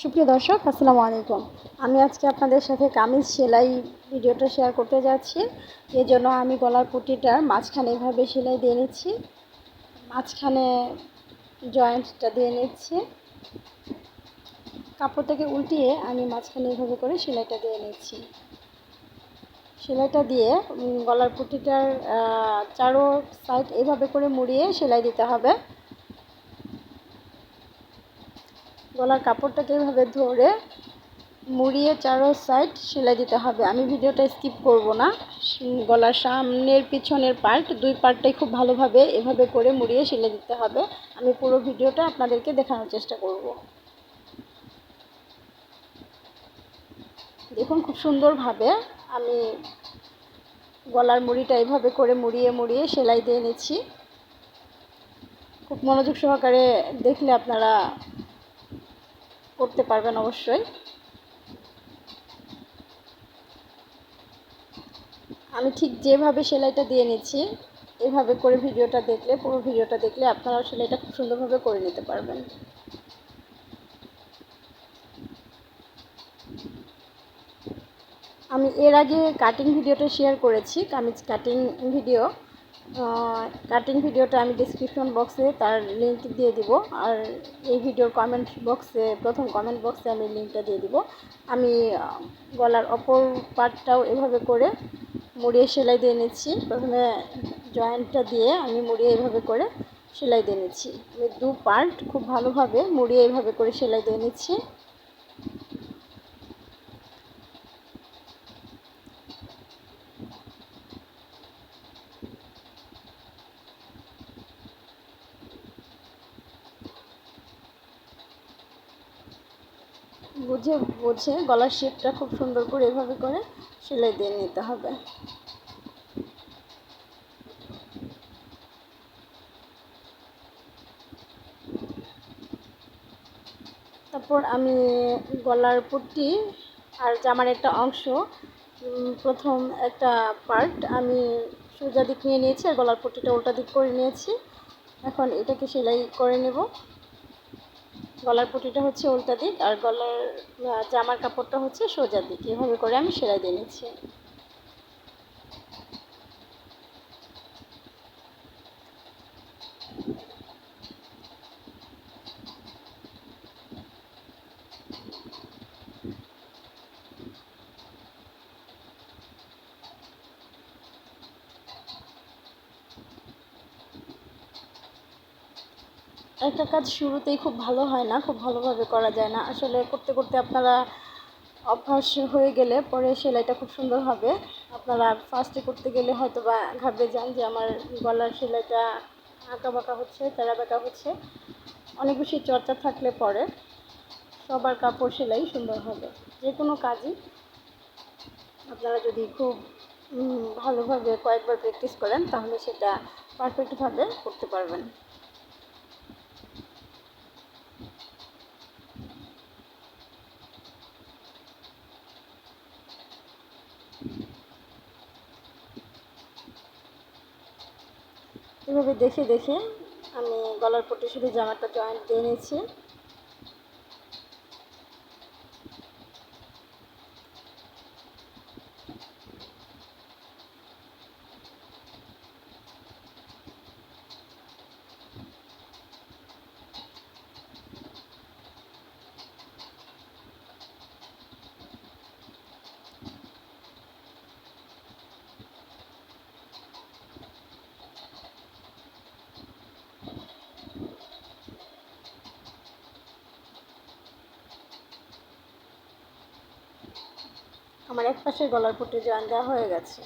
সুপ্রিয় দর্শক, আসসালামু আলাইকুম। আমি আজকে আপনাদের সাথে কামিজ সেলাই ভিডিওটা শেয়ার করতে যাচ্ছি। এর জন্য আমি গলার পুটিটার মাঝখানে এভাবে সেলাই দিয়ে নিচ্ছি। মাঝখানে জয়েন্টটা দিয়ে নিচ্ছি। কাপড়টাকে উল্টিয়ে আমি মাঝখানে এভাবে করে সেলাইটা দিয়ে নিচ্ছি। সেলাইটা দিয়ে গলার পুটিটার চারো সাইড এভাবে করে মুড়িয়ে সেলাই দিতে হবে। গলার কাপড়টাকে এভাবে ধরে মুড়িয়ে চারো সাইড সেলাই দিতে হবে। আমি ভিডিওটা স্কিপ করব না। গলার সামনের পিছনের পার্ট দুই পার্টটাই খুব ভালোভাবে এভাবে করে মুড়িয়ে সেলাই দিতে হবে। আমি পুরো ভিডিওটা আপনাদেরকে দেখানোর চেষ্টা করব। দেখুন খুব সুন্দরভাবে আমি গলার মুড়িটা এভাবে করে মুড়িয়ে মুড়িয়ে সেলাই দিয়ে নিচ্ছি। খুব মনোযোগ সহকারে দেখলে আপনারা করতে পারবেন অবশ্যই। আমি ঠিক যেভাবে সেলাইটা দিয়ে নিচ্ছি, এভাবে করে ভিডিওটা দেখলে, পুরো ভিডিওটা দেখলে আপনারাও সেলাইটা খুব সুন্দরভাবে করে নিতে পারবেন। আমি এর আগে কাটিং ভিডিওটা শেয়ার করেছি, কামিজ কাটিং ভিডিও কাটিং ভিডিওটা আমি ডিসক্রিপশন বক্সে তার লিঙ্ক দিয়ে দিব। আর এই ভিডিওর কমেন্ট বক্সে প্রথম কমেন্ট বক্সে আমি লিঙ্কটা দিয়ে দিব। আমি গলার অপর পার্টটাও এভাবে করে মুড়িয়ে সেলাই দিয়ে নিচ্ছি। প্রথমে জয়েন্টটা দিয়ে আমি মুড়িয়ে এভাবে করে সেলাই দিয়ে নিচ্ছি। দু পার্ট খুব ভালোভাবে মুড়িয়ে এভাবে করে সেলাই দিয়ে নিচ্ছি। বুঝে বুঝে গলার শেপটা খুব সুন্দর করে এভাবে করে সেলাই দিয়ে নিতে হবে। তারপর আমি গলার পট্টি আর জামার একটা অংশ প্রথম একটা পার্ট আমি সোজা দিক নিয়ে নিয়েছি আর গলার পট্টিটা উল্টা দিক করে নিয়েছি। এখন এটাকে সেলাই করে নেব। গলার পটিটা হচ্ছে উল্টা দিক আর গলার জামার কাপড়টা হচ্ছে সোজা দিক। এভাবে করে আমি সেলাই দিয়ে নিচ্ছি। একটা কাজ শুরুতেই খুব ভালো হয় না, খুব ভালোভাবে করা যায় না। আসলে করতে করতে আপনারা অভ্যাস হয়ে গেলে পরে সেলাইটা খুব সুন্দর হবে। আপনারা ফার্স্টে করতে গেলে হয়তো বা ঘাবড়ে যান যে আমার গলার সেলাইটা আঁকা বাঁকা হচ্ছে তেরা বাঁকা হচ্ছে। অনেক বেশি চর্চা থাকলে পরে সবার কাপড় সেলাই সুন্দর হবে। যে কোনো কাজই আপনারা যদি খুব ভালোভাবে কয়েকবার প্র্যাকটিস করেন, তাহলে সেটা পারফেক্টভাবে করতে পারবেন। এভাবে দেখে দেখে আমি গলার পট্টির শুধু জামাটা জয়েন্ট দিয়ে নিয়েছি আমার এক পাশে গলার পট্টি জয়েন দেওয়া হয়ে গেছে।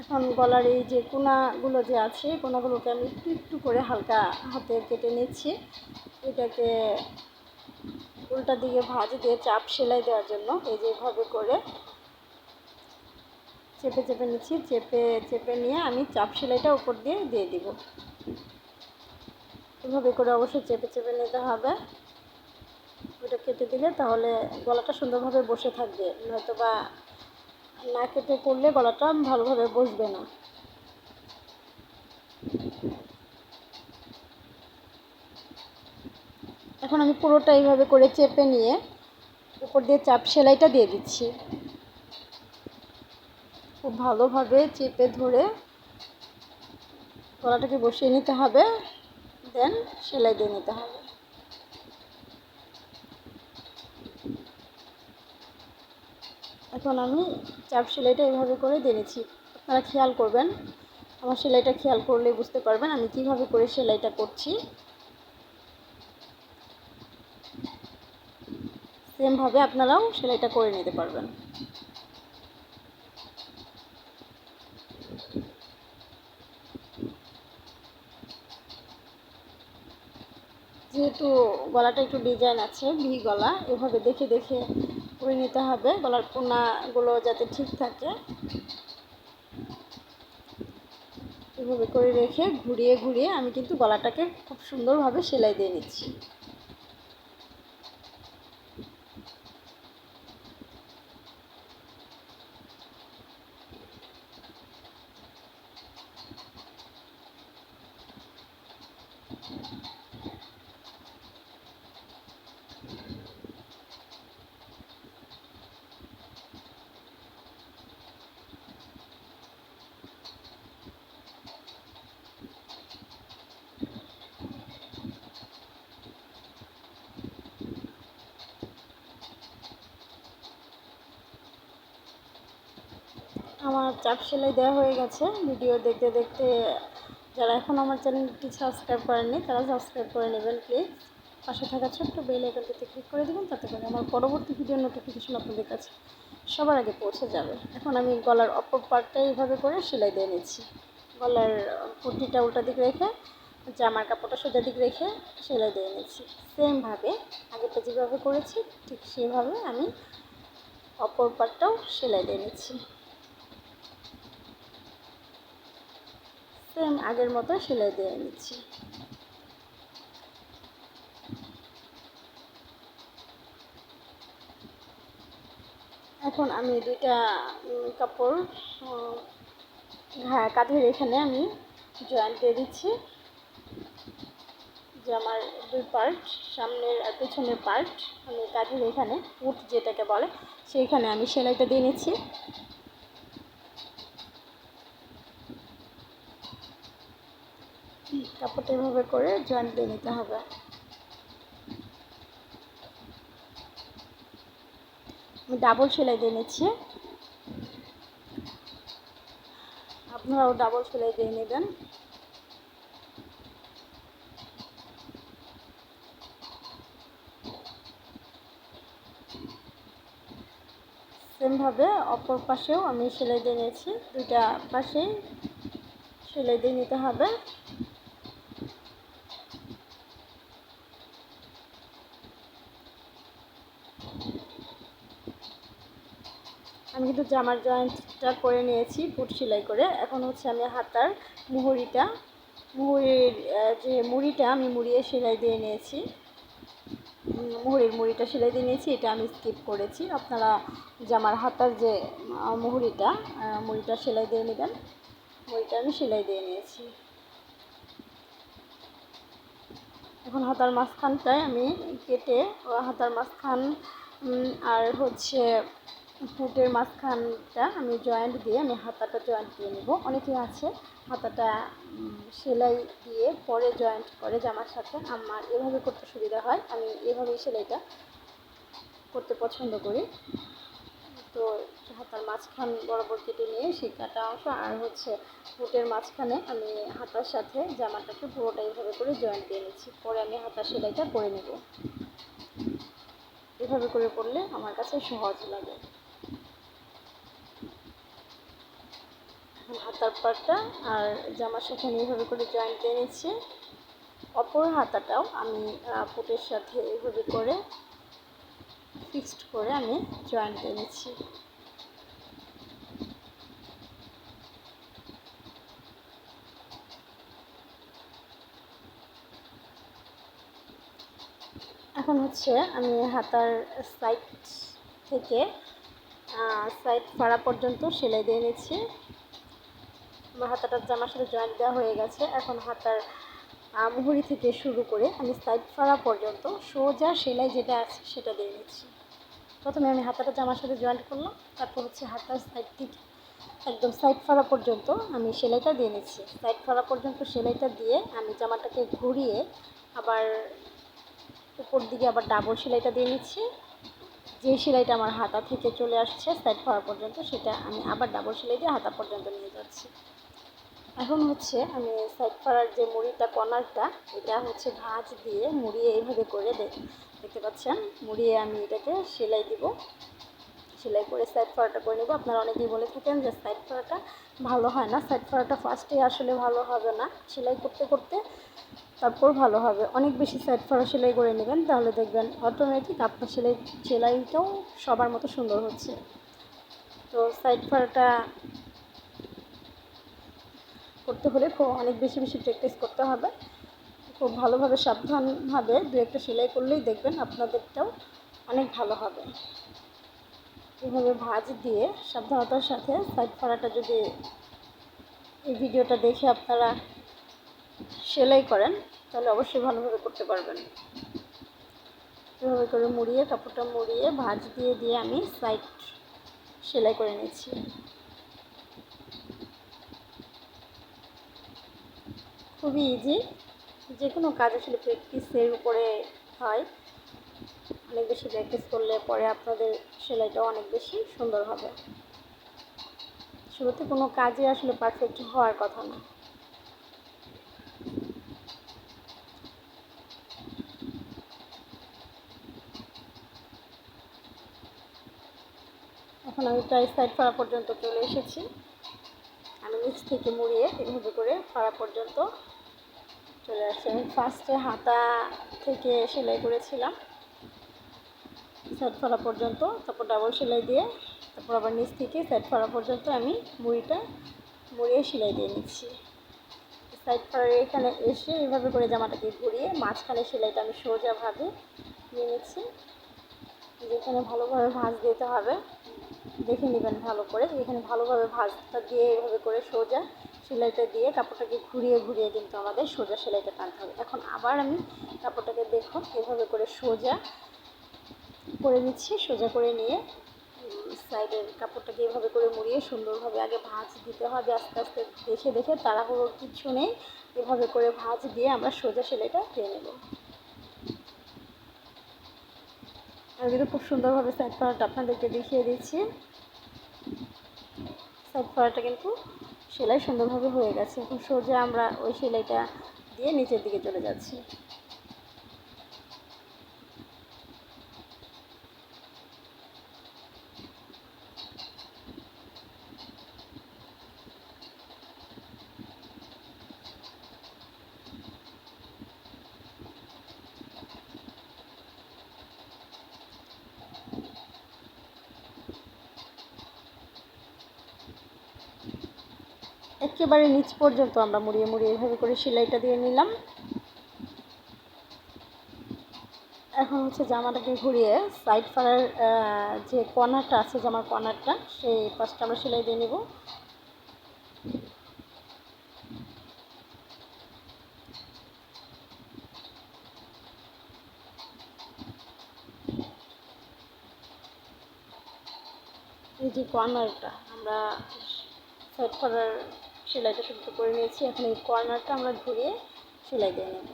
এখন গলার এই যে কোনাগুলো যে আছে, কোনাগুলোকে আমি একটু একটু করে হালকা হাতে কেটে নিচ্ছি। এটাকে উল্টা দিকে ভাজ দিয়ে চাপ সেলাই দেওয়ার জন্য এই যেভাবে করে চেপে চেপে নিচ্ছি। চেপে চেপে নিয়ে আমি চাপ সেলাইটা উপর দিয়ে দিয়ে দিব। এভাবে করে অবশ্যই চেপে চেপে নিতে হবে। ওটা কেটে দিলে তাহলে গলাটা সুন্দরভাবে বসে থাকবে। নয়তো বা না কেটে করলে গলাটা ভালোভাবে বসবে না। এখন আমি পুরোটা এইভাবে করে চেপে নিয়ে উপর দিয়ে চাপ সেলাইটা দিয়ে দিচ্ছি। খুব ভালোভাবে চেপে ধরে গলাটাকে বসিয়ে নিতে হবে। দেন, সেলাই দিয়ে নিতে হবে। এখন আমি চাপ সেলাইটা এইভাবে করে দিয়ে নিচ্ছি। আপনারা খেয়াল করবেন, আমার সেলাইটা খেয়াল করলে বুঝতে পারবেন আমি কীভাবে করে সেলাইটা করছি। সেমভাবে আপনারাও সেলাইটা করে নিতে পারবেন। যেহেতু গলাটা একটু ডিজাইন আছে, ভি গলা, এভাবে দেখে দেখে করে নিতে হবে। গলার পোনাগুলো যাতে ঠিক থাকে। এভাবে করে রেখে ঘুরিয়ে ঘুরিয়ে আমি কিন্তু গলাটাকে খুব সুন্দরভাবে সেলাই দিয়ে নিচ্ছি আমার চাপ সেলাই দেওয়া হয়ে গেছে। ভিডিও দেখতে দেখতে যারা এখন আমার চ্যানেলটি সাবস্ক্রাইব করেননি, তারা সাবস্ক্রাইব করে নেবেন প্লিজ পাশে থাকা ছোট্ট বেল আইকনটিতে ক্লিক করে দেবেন, তাতে করে আমার পরবর্তী ভিডিও নোটিফিকেশন আপনাদের কাছে সবার আগে পৌঁছে যাবে। এখন আমি গলার অপর পার্টটা এইভাবে করে সেলাই দিয়ে নিচ্ছি। গলার পুটিটা উল্টা দিক রেখে, জামার কাপড়টা সোজা দিক রেখে সেলাই দিয়ে নিচ্ছি। সেমভাবে আগেটা যেভাবে করেছি, ঠিক সেভাবে আমি অপর পার্টটাও সেলাই দিয়ে নিচ্ছি। সেম আগের মতো সেলাই দিয়ে নিচ্ছি। এখন আমি দুইটা কাপড় হ্যাঁ কাঁধের এখানে আমি জয়েন্ট দিয়ে দিচ্ছি। যে আমার দুই পার্ট, সামনের আর পেছনের পার্ট, আমি কাঁধের এখানে উঠ যেটাকে বলে, সেইখানে আমি সেলাইটা দিয়ে নিচ্ছি। কাপড়টা এভাবে করে জয়েন্ট দিয়ে নিতে হবে। আমি ডাবল সেলাই দিয়ে নিচ্ছি। আপনারাও ডাবল সেলাই দিয়ে নেবেন। সেমভাবে অপর পাশেও আমি সেলাই দিয়ে নিয়েছি। দুইটা পাশেই সেলাই দিয়ে নিতে হবে। জামার জয়েন্টটা করে নিয়েছি ফুট সেলাই করে। এখন হচ্ছে আমি হাতার মুহুরিটা, মুহুরির যে মুড়িটা আমি মুড়িয়ে সেলাই দিয়ে নিয়েছি। মুহুরির মুড়িটা সেলাই দিয়ে নিয়েছি, এটা আমি স্কিপ করেছি। আপনারা জামার হাতার যে মুহুরিটা মুড়িটা সেলাই দিয়ে নেবেন, মুড়িটা আমি সেলাই দিয়ে নিয়েছি। এখন হাতার মাঝখানটায় আমি কেটে, হাতার মাঝখান আর হচ্ছে ফুটের মাঝখানটা আমি জয়েন্ট দিয়ে, আমি হাতাটা জয়েন্ট দিয়ে নেব। অনেকে আছে, হাতাটা সেলাই দিয়ে পরে জয়েন্ট করে জামার সাথে। আমার এভাবে করতে সুবিধা হয়। আমি এভাবেই সেলাইটা করতে পছন্দ করি। তো হাতার মাঝখান বরাবর কেটে নিয়ে সেই কাটা অংশ, আর হচ্ছে ফুটের মাঝখানে আমি হাতার সাথে জামাটাকে পুরোটা এইভাবে করে জয়েন্ট দিয়ে নিচ্ছি। পরে আমি হাতার সেলাইটা করে নেব। এভাবে করে করলে আমার কাছে সহজ লাগে। হাতার পাটটা আর জামার সাথে আমি এইভাবে করে জয়েন্ট নিচ্ছি অপর হাতাটাও আমি পুটের সাথে এইভাবে করে ফিক্সড করে আমি জয়েন্ট নিচ্ছি এখন হচ্ছে আমি হাতার সাইড থেকে সাইড ফাড়া পর্যন্ত সেলাই দিয়ে নিচ্ছি আমার হাতাটার জামার সাথে জয়েন্ট দেওয়া হয়ে গেছে। এখন হাতার মুহুরি থেকে শুরু করে আমি সাইড ফাড়া পর্যন্ত সোজা সেলাই যেটা আছে সেটা দিয়ে নিচ্ছি। প্রথমে আমি হাতাটা জামার সাথে জয়েন্ট করলাম, তারপর হচ্ছে হাতার সাইড থেকে একদম সাইড ফাড়া পর্যন্ত আমি সেলাইটা দিয়ে নিচ্ছি। সাইড ফাড়া পর্যন্ত সেলাইটা দিয়ে আমি জামাটাকে ঘুরিয়ে আবার উপর দিকে আবার ডাবল সেলাইটা দিয়ে নিচ্ছি। যে সেলাইটা আমার হাতা থেকে চলে আসছে সাইড ফাড়া পর্যন্ত সেটা আমি আবার ডাবল সেলাই দিয়ে হাতা পর্যন্ত নিয়ে যাচ্ছি। এখন হচ্ছে আমি সাইড ফাড়ার যে মুড়িটা, কর্নারটা, এটা হচ্ছে ভাঁজ দিয়ে মুড়িয়ে এইভাবে করে দেখতে পাচ্ছেন? মুড়িয়ে আমি এটাকে সেলাই দিব। সেলাই করে সাইড ফাড়াটা করে নেব। আপনারা অনেকেই বলে থাকেন যে সাইড ফাড়াটা ভালো হয় না। সাইড ফাড়াটা ফার্স্টে আসলে ভালো হবে না। সেলাই করতে করতে তারপর ভালো হবে। অনেক বেশি সাইড ফাড়া সেলাই করে নেবেন, তাহলে দেখবেন অটোমেটিক আপনার সেলাই, সেলাইটাও সবার মতো সুন্দর হচ্ছে। তো সাইড ফাড়াটা করতে হলে খুব অনেক বেশি বেশি প্র্যাকটিস করতে হবে। খুব ভালোভাবে সাবধানভাবে দু একটা সেলাই করলেই দেখবেন আপনাদেরটাও অনেক ভালো হবে। এভাবে ভাঁজ দিয়ে সাবধানতার সাথে সাইড ফাড়াটা যদি এই ভিডিওটা দেখে আপনারা সেলাই করেন, তাহলে অবশ্যই ভালোভাবে করতে পারবেন। এভাবে করে মুড়িয়ে, কাপড়টা মুড়িয়ে ভাঁজ দিয়ে দিয়ে আমি সাইড সেলাই করে নিচ্ছি। খুবই ইজি যে কোনো কাজ আসলে প্র্যাকটিসের উপরে হয়। অনেক বেশি প্র্যাকটিস করলে পরে আপনাদের সেলাইটাও অনেক বেশি সুন্দর হবে। শুরুতে কোনো কাজে আসলে পারফেক্ট হওয়ার কথা না। এখন আমি প্রায় সাইড ফাড়া পর্যন্ত চলে এসেছি। আমি নিচ থেকে মুড়িয়ে এভাবে করে ফাড়া পর্যন্ত চলে আসছে আমি ফার্স্টে হাতা থেকে সেলাই করেছিলাম সাইড ফাড়া পর্যন্ত, তারপর ডাবল সেলাই দিয়ে, তারপর আবার নিচ থেকে সাইড ফাড়া পর্যন্ত আমি মুড়িটা মুড়িয়ে সেলাই দিয়ে নিচ্ছি। সাইড ফাড়ার এখানে এসে এইভাবে করে জামাটাকে ঘুরিয়ে মাঝখানে সেলাইটা আমি সোজাভাবে নিয়ে নিচ্ছি। যেখানে ভালোভাবে ভাঁজ দিতে হবে। দেখে নেবেন ভালো করে। এখানে ভালোভাবে ভাঁজটা দিয়ে এভাবে করে সোজা সেলাইটা দিয়ে কাপড়টাকে ঘুরিয়ে ঘুরিয়ে কিন্তু আমাদের সোজা সেলাইটা টানতে হবে। এখন আবার আমি কাপড়টাকে দেখুন এভাবে করে সোজা করে নিচ্ছি, সোজা করে নিয়ে সাইডের কাপড়টাকে এভাবে করে মুড়িয়ে সুন্দরভাবে আগে ভাঁজ দিতে হবে আস্তে আস্তে দেখে দেখে, তাড়াহুড়োর কিছু নেই। এভাবে করে ভাঁজ দিয়ে আমরা সোজা সেলাইটা দিয়ে নেব। আমি কিন্তু খুব সুন্দরভাবে সাইড পাড়াটা আপনাদেরকে দেখিয়ে দিচ্ছি সাইড পাড়াটা কিন্তু সেলাই সুন্দরভাবে হয়ে গেছে। এখন সোজা আমরা ওই সেলাইটা দিয়ে নিচের দিকে চলে যাচ্ছি। একেবারে নিচ পর্যন্ত আমরা মুড়িয়ে মুড়িয়ে এভাবে করে সেলাইটা দিয়ে নিলাম। এখন হচ্ছে জামাটাকে ঘুরিয়ে সাইড ফাড়ার যে কর্নারটা আছে, জামার কর্নারটা সেই পাশটা আমরা সেলাই দিয়ে নেব। এই যে কর্নারটা আমরা সাইড করার সেলাইটা শুদ্ধ করে নিয়েছি। এখন এই কর্নারটা আমরা ঘুরিয়ে সেলাই দিয়ে নেব।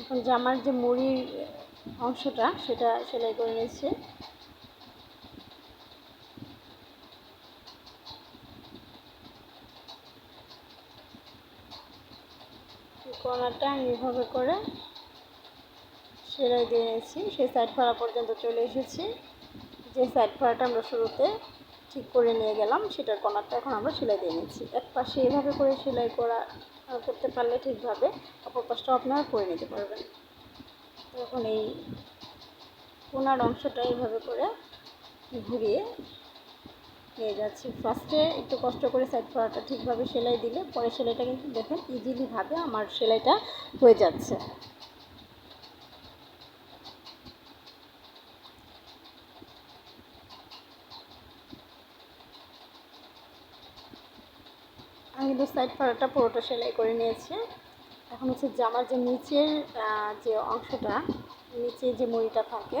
এখন জামার যে মুড়ির অংশটা, সেটা সেলাই করে নিয়েছি। কর্নারটা আমি এভাবে করে সেলাই দিয়ে নিয়েছি। সেই সাইড ফাড়া পর্যন্ত চলে এসেছি। যে সাইড ফাড়াটা আমরা শুরুতে ঠিক করে নিয়ে গেলাম, সেটার কর্নারটা এখন আমরা সেলাই দিয়ে নিচ্ছি। এক পাশে এভাবে করে সেলাই করা করতে পারলে ঠিকভাবে অপর পাশটাও আপনারা করে নিতে পারবেন। এখন এই কোনার অংশটা এইভাবে করে ঘুরিয়ে নিয়ে যাচ্ছি। ফার্স্টে একটু কষ্ট করে সাইড করাটা ঠিকভাবে সেলাই দিলে, পরে সেলাইটা কিন্তু দেখেন ইজিলিভাবে আমার সেলাইটা হয়ে যাচ্ছে। আমি কিন্তু সাইড ফাড়াটা পুরোটা সেলাই করে নিয়েছি। এখন হচ্ছে জামার যে নিচের যে অংশটা নিচে যে মুড়িটা থাকে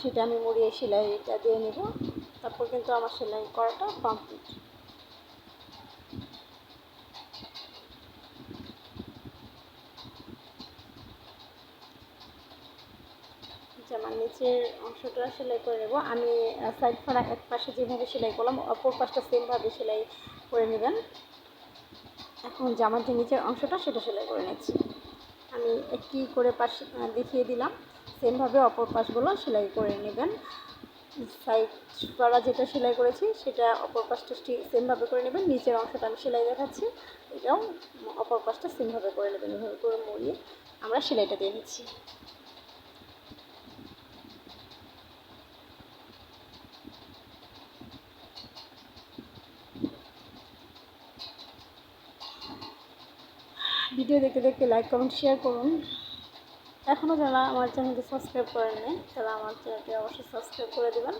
সেটা আমি মুড়িয়ে সেলাইটা দিয়ে নেব। তারপর কিন্তু আমার সেলাই করাটা কমপ্লিট জামার নিচের অংশটা সেলাই করে নেব। আমি সাইড ফাড়া এক পাশে যেভাবে সেলাই করলাম, অপর পাশটা সেমভাবে সেলাই করে নেবেন। এখন জামার যে নিচের অংশটা, সেটা সেলাই করে নিচ্ছি। আমি একটি করে পাশ দেখিয়ে দিলাম। সেমভাবে অপর পাশগুলো সেলাই করে নেবেন। সাইড করা যেটা সেলাই করেছি, সেটা অপর পাশটা সেমভাবে করে নেবেন, নিচের অংশটা আমি সেলাই দেখাচ্ছি, এটাও অপর পাশটা সেমভাবে করে নেবেন, এভাবে করে মরিয়ে আমরা সেলাইটা দিয়ে নিচ্ছি ভিডিও দেখতে দেখতে লাইক কমেন্ট শেয়ার করুন। এখনও যারা আমার চ্যানেলটি সাবস্ক্রাইব করেন নাই তারা আমার চ্যানেলটি অবশ্যই সাবস্ক্রাইব করে দেবেন।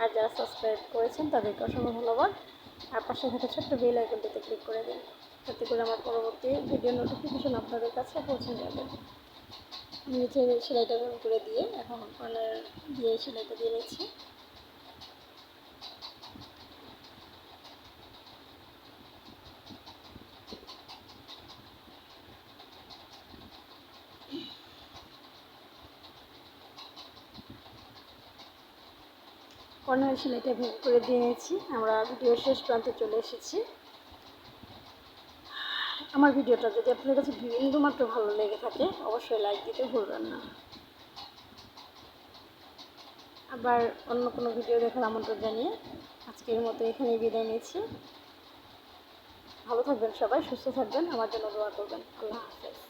আর যারা সাবস্ক্রাইব করেছেন, তাদেরকে অসংখ্য ধন্যবাদ। আর পাশে থেকে ছোট্ট বেল আইকনটিতে ক্লিক করে দিন, যাতে করে আমার পরবর্তী ভিডিও নোটিফিকেশন আপনাদের কাছে পৌঁছে যাবে। নিচে সেলাইটা করে দিয়ে এখন কর্নার দিয়ে সেলাইটা দিয়ে নিচ্ছি। কর্নার সেলাইটা ভেঙে করে দিয়ে নিয়েছি। আমরা ভিডিওর শেষ প্রান্তে চলে এসেছি। আমার ভিডিওটা যদি আপনাদের কাছে বিন্দুমাত্র ভালো লেগে থাকে, অবশ্যই লাইক দিতে ভুলবেন না। আবার অন্য কোনো ভিডিও দেখার আমন্ত্রণ জানিয়ে আজকের মতো এখানেই বিদায় নিয়েছি ভালো থাকবেন সবাই, সুস্থ থাকবেন। আমার জন্য দোয়া করবেন। আল্লাহ হাফেজ।